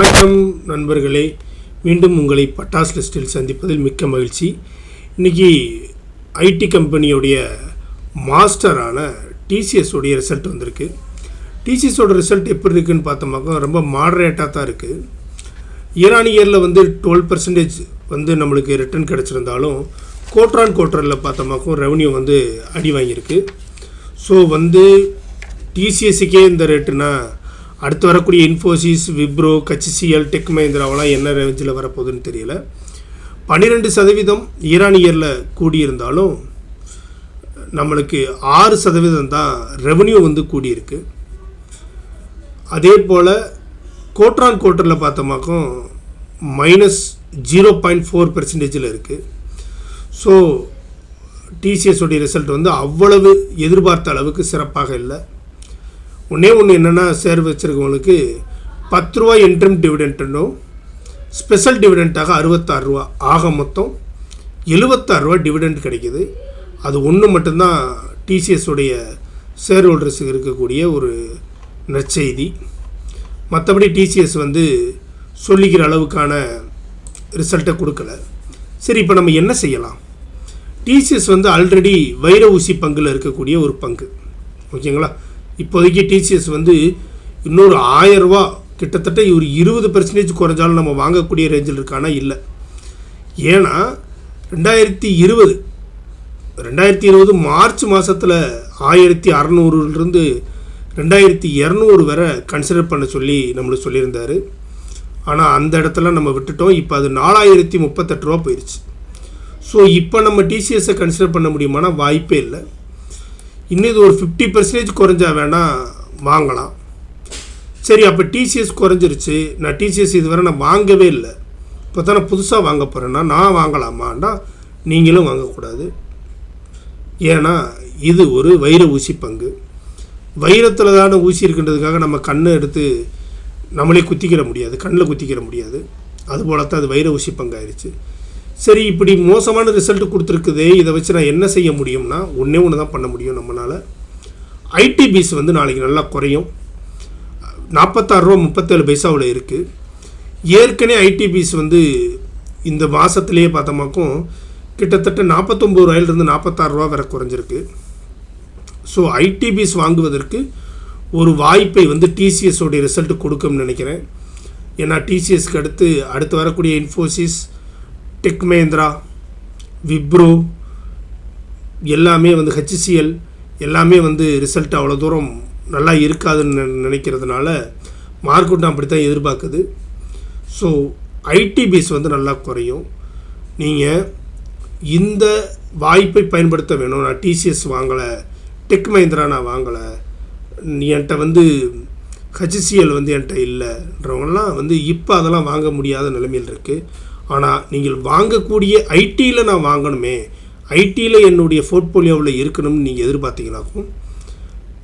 வணக்கம் நண்பர்களே. மீண்டும் உங்களை பட்டாஸ் லிஸ்டில் சந்திப்பதில் மிக்க மகிழ்ச்சி. இன்றைக்கி ஐடி கம்பெனியுடைய மாஸ்டரான டிசிஎஸ் உடைய ரிசல்ட் வந்திருக்கு. டிசிஎஸோட ரிசல்ட் எப்படி இருக்குன்னு பார்த்தோம்னாக்கா ரொம்ப மாடரேட்டாக தான் இருக்குது ஈரான் இயரில் வந்து டுவெல் பர்சன்டேஜ் வந்து நம்மளுக்கு ரிட்டர்ன் கிடச்சிருந்தாலும் கோட்ரான் கோட்டரில் பார்த்தோம்னாக்கும் ரெவன்யூ வந்து அடி வாங்கியிருக்கு. ஸோ வந்து டிசிஎஸுக்கே இந்த ரேட்டுனால் அடுத்து வரக்கூடிய இன்ஃபோசிஸ் விப்ரோ கச்சிசிஎல் டெக் மஹிந்திராவெலாம் என்ன ரேஞ்சில் வரப்போகுதுன்னு தெரியல. பன்னிரெண்டு சதவீதம் ஈரானியரில் கூடியிருந்தாலும் நம்மளுக்கு ஆறு சதவீதம் தான் ரெவன்யூ வந்து கூடியிருக்கு. அதே போல் கோட்ரான் கோட்டரில் பார்த்தோமாக்கும் மைனஸ் ஜீரோ பாயிண்ட் ஃபோர் பெர்சன்டேஜில் இருக்குது ஸோ டிசிஎஸ் உடைய ரிசல்ட் வந்து அவ்வளவு எதிர்பார்த்த அளவுக்கு சிறப்பாக இல்லை. ஒன்றே ஒன்று என்னென்னா சேர் வச்சுருக்கவங்களுக்கு பத்து ரூபா என்ட்ரம் டிவிடெண்ட்னும் ஸ்பெஷல் டிவிடெண்ட்டாக அறுபத்தாறு ரூபா. ஆக மொத்தம் எழுபத்தாறு ரூபா டிவிடெண்ட் கிடைக்கிது. அது ஒன்று மட்டும்தான் டிசிஎஸ்ஸுடைய ஷேர் ஹோல்டர்ஸுக்கு இருக்கக்கூடிய ஒரு நற்செய்தி. மற்றபடி டிசிஎஸ் வந்து சொல்லிக்கிற அளவுக்கான ரிசல்ட்டை கொடுக்கல. சரி இப்போ நம்ம என்ன செய்யலாம்? டிசிஎஸ் வந்து ஆல்ரெடி வைர ஊசி பங்கில் இருக்கக்கூடிய ஒரு பங்கு. ஓகேங்களா? இப்போதைக்கு டிசிஎஸ் வந்து இன்னொரு ஆயரூவா கிட்டத்தட்ட ஒரு இருபது பெர்சன்டேஜ் குறைஞ்சாலும் நம்ம வாங்கக்கூடிய ரேஞ்சில் இருக்கானா இல்லை. ஏன்னா ரெண்டாயிரத்தி இருபது ரெண்டாயிரத்தி இருபது மார்ச் மாதத்தில் ஆயிரத்தி அறநூறுலேருந்து ரெண்டாயிரத்தி இரநூறு வரை கன்சிடர் பண்ண சொல்லி நம்மளுக்கு சொல்லியிருந்தார். ஆனால் அந்த இடத்துல நம்ம விட்டுட்டோம். இப்போ அது நாலாயிரத்தி முப்பத்தெட்டு ரூபா போயிடுச்சு ஸோ இப்போ நம்ம டிசிஎஸை கன்சிடர் பண்ண முடியுமானா வாய்ப்பே இல்லை. இன்னும் இது ஒரு ஃபிஃப்டி பர்சன்டேஜ் குறைஞ்சா வேணால் வாங்கலாம். சரி அப்போ டிசிஎஸ் குறைஞ்சிருச்சு. நான் டிசிஎஸ் இதுவரை நான் வாங்கவே இல்லை. இப்போ தான் நான் புதுசாக வாங்க போகிறேன்னா நான் வாங்கலாமாண்டா? நீங்களும் வாங்கக்கூடாது. ஏன்னா இது ஒரு வைர ஊசி பங்கு. வைரத்தில் தானே ஊசி இருக்கின்றதுக்காக நம்ம கண்ணை எடுத்து நம்மளே குத்திக்கிற முடியாது. கண்ணில் குத்திக்கிற முடியாது. அதுபோல தான் அது வைர ஊசி பங்காயிருச்சு. சரி இப்படி மோசமான ரிசல்ட் கொடுத்துருக்குது இதை வச்சு நான் என்ன செய்ய முடியும்னா ஒன்றே ஒன்று தான் பண்ண முடியும் நம்மளால். ஐடிபிஸ் வந்து நாளைக்கு நல்லா குறையும். நாற்பத்தாறு ரூபா முப்பத்தேழு பைசாவில் இருக்குது ஏற்கனவே ஐடிபிஸ் வந்து இந்த மாதத்துலேயே பார்த்தோமாக்கும் கிட்டத்தட்ட நாற்பத்தொம்பது ரூபாயிலிருந்து நாற்பத்தாறு ரூபா வரை குறைஞ்சிருக்கு. ஸோ ஐடிபிஸ் வாங்குவதற்கு ஒரு வாய்ப்பை வந்து டிசிஎஸோடைய ரிசல்ட் கொடுக்கும்னு நினைக்கிறேன். ஏன்னா டிசிஎஸ்க்கு அடுத்து அடுத்து வரக்கூடிய இன்ஃபோசிஸ் டெக் மஹேந்திரா விப்ரோ எல்லாமே வந்து ஹெச்சிசிஎல் எல்லாமே வந்து ரிசல்ட் அவ்வளோ தூரம் நல்லா இருக்காதுன்னு நினைக்கிறதுனால மார்க்கெட்டும் அப்படி தான் எதிர்பார்க்குது. ஸோ ஐடி பேஸ் வந்து நல்லா குறையும். நீங்கள் இந்த வாய்ப்பை பயன்படுத்த வேணும். நான் டிசிஎஸ் வாங்கலை டெக் மஹிந்திரா நான் வாங்கலை என்கிட்ட வந்து ஹெச்சிசிஎல் வந்து என்கிட்ட இல்லைன்றவங்கலாம் வந்து இப்போ அதெல்லாம் வாங்க முடியாத நிலைமையில் இருக்குது ஆனால் நீங்கள் வாங்கக்கூடிய ஐடியில் நான் வாங்கணுமே ஐடியில் என்னுடைய போர்ட்ஃபோலியோவில் இருக்கணும்னு நீங்கள் எதிர்பார்த்தீங்கனாக்கும்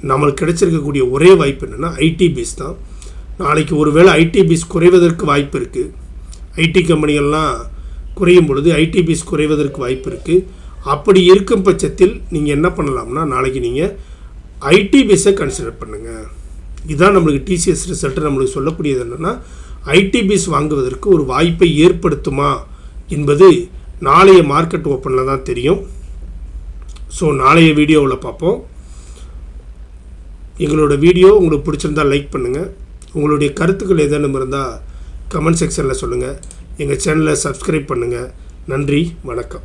நம்மளுக்கு கிடைச்சிருக்கக்கூடிய ஒரே வாய்ப்பு என்னென்னா ஐடி பீஸ் தான். நாளைக்கு ஒருவேளை ஐடி பீஸ் குறைவதற்கு வாய்ப்பு இருக்குது ஐடி கம்பெனிகள்லாம் குறையும் பொழுது ஐடி பீஸ் குறைவதற்கு வாய்ப்பு இருக்குது அப்படி இருக்கும் பட்சத்தில் நீங்கள் என்ன பண்ணலாம்னா நாளைக்கு நீங்கள் ஐடி பீஸை கன்சிடர் பண்ணுங்கள் இதுதான் நம்மளுக்கு டிசிஎஸ் ரிசல்ட்டு நம்மளுக்கு சொல்லக்கூடியது என்னென்னா ஐடிபிஸ் வாங்குவதற்கு ஒரு வாய்ப்பை ஏற்படுத்துமா என்பது நாளைய மார்க்கெட் ஓப்பனில் தான் தெரியும். ஸோ நாளைய வீடியோவில் பார்ப்போம். எங்களோட வீடியோ உங்களுக்கு பிடிச்சிருந்தால் லைக் பண்ணுங்கள் உங்களுடைய கருத்துக்கள் ஏதேனும் இருந்தால் கமெண்ட் செக்ஷனில் சொல்லுங்கள் எங்கள் சேனலை சப்ஸ்கிரைப் பண்ணுங்கள் நன்றி வணக்கம்.